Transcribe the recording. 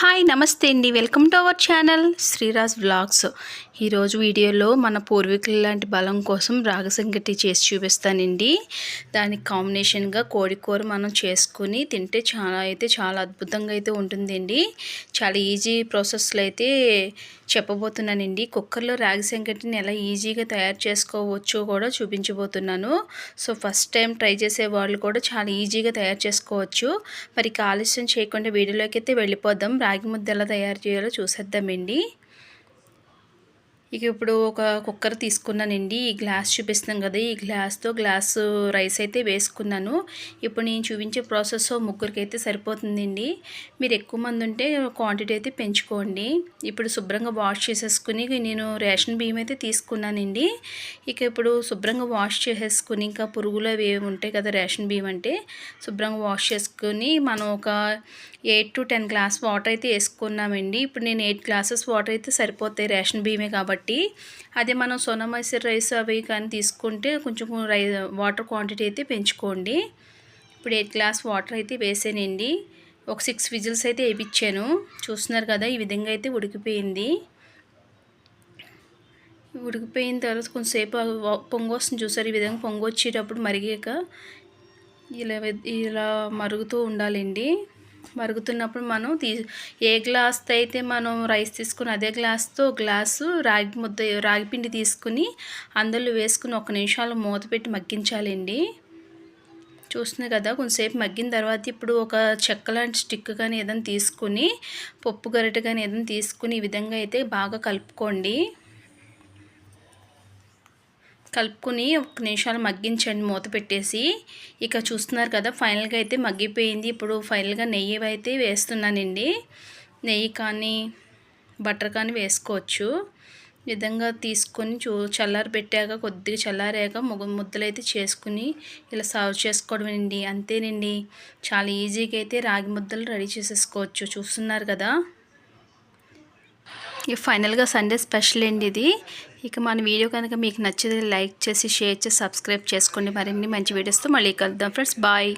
Hi నమస్తే అండి. Welcome to our channel Sriraj vlogs. ఈరోజు వీడియోలో మన పూర్వీకుల లాంటి బలం కోసం రాగ సంగటి చేసి చూపిస్తానండి. దానికి కాంబినేషన్గా కోడి కూర మనం చేసుకుని తింటే చాలా అయితే చాలా అద్భుతంగా అయితే ఉంటుందండి. చాలా ఈజీ ప్రాసెస్లో అయితే చెప్పబోతున్నానండి. కుక్కర్లో రాగి సంగటిని ఎలా ఈజీగా తయారు చేసుకోవచ్చో కూడా చూపించబోతున్నాను. సో ఫస్ట్ టైం ట్రై చేసే వాళ్ళు కూడా చాలా ఈజీగా తయారు చేసుకోవచ్చు. మరి ఆలస్యం చేయకుండా వీడియోలోకి అయితే వెళ్ళిపోదాం. రాగి ముద్ద ఎలా తయారు చేయాలో చూసేద్దామండి. ఇక ఇప్పుడు ఒక కుక్కర్ తీసుకున్నానండి. ఈ గ్లాస్ చూపిస్తున్నాం కదా ఈ గ్లాస్తో గ్లాసు రైస్ అయితే వేసుకున్నాను. ఇప్పుడు నేను చూపించే ప్రాసెస్ ముగ్గురికి అయితే సరిపోతుందండి. మీరు ఎక్కువ మంది ఉంటే క్వాంటిటీ అయితే పెంచుకోండి. ఇప్పుడు శుభ్రంగా వాష్ చేసేసుకుని నేను రేషన్ బియ్యం అయితే తీసుకున్నానండి. ఇక ఇప్పుడు శుభ్రంగా వాష్ చేసేసుకుని ఇంకా పురుగులు అవి ఉంటాయి కదా రేషన్ బియ్యం అంటే శుభ్రంగా వాష్ చేసుకుని మనం ఒక eight to ten glass water అయితే వేసుకున్నామండి. ఇప్పుడు నేను ఎయిట్ గ్లాసెస్ వాటర్ అయితే సరిపోతాయి రేషన్ బియ్యమే కాబట్టి. కాబట్టి అదే మనం సోనా మైసూర్ రైస్ అవి కానీ తీసుకుంటే కొంచెం రై వాటర్ క్వాంటిటీ అయితే పెంచుకోండి. ఇప్పుడు ఎయిట్ గ్లాస్ వాటర్ అయితే వేసానండి. ఒక సిక్స్ విజిల్స్ అయితే వేయించాను చూస్తున్నారు కదా ఈ విధంగా అయితే ఉడికిపోయింది. ఉడికిపోయిన తర్వాత కొంచెంసేపు పొంగు వస్తుంది చూసారు ఈ విధంగా పొంగు వచ్చేటప్పుడు మరిగాక ఇలా ఇలా మరుగుతూ ఉండాలండి. మరుగుతున్నప్పుడు మనం తీ ఏ గ్లాస్తో అయితే మనం రైస్ తీసుకుని అదే గ్లాస్తో గ్లాసు రాగి ముద్ద రాగి పిండి తీసుకుని అందులో వేసుకుని ఒక నిమిషాలు మూత పెట్టి మగ్గించాలండి. చూస్తున్నాయి కదా కొంతసేపు మగ్గిన తర్వాత ఇప్పుడు ఒక చెక్క లాంటి స్టిక్ కానీ ఏదైనా తీసుకుని పప్పు గరిట కానీ ఏదైనా తీసుకుని ఈ విధంగా అయితే బాగా కలుపుకోండి. కలుపుకుని ఒక నిమిషాలు మగ్గించండి మూత పెట్టేసి. ఇక చూస్తున్నారు కదా ఫైనల్గా అయితే మగ్గిపోయింది. ఇప్పుడు ఫైనల్గా నెయ్యి అయితే వేస్తున్నానండి. నెయ్యి కానీ బటర్ కానీ వేసుకోవచ్చు. విధంగా తీసుకొని చూ చల్లారి పెట్టాక కొద్దిగా చల్లారాక ముగ్గు ముద్దలు అయితే చేసుకుని ఇలా సర్వ్ చేసుకోవడం అండి అంతేనండి. చాలా ఈజీగా అయితే రాగి ముద్దలు రెడీ చేసేసుకోవచ్చు. చూస్తున్నారు కదా. ఇక ఫైనల్గా సండే స్పెషల్ అండి ఇది. ఇక మన వీడియో కనుక మీకు నచ్చితే లైక్ చేసి షేర్ చేసి సబ్స్క్రైబ్ చేసుకోండి. మరిన్ని మంచి వీడియోస్తో మళ్ళీ కలుద్దాం ఫ్రెండ్స్. బాయ్.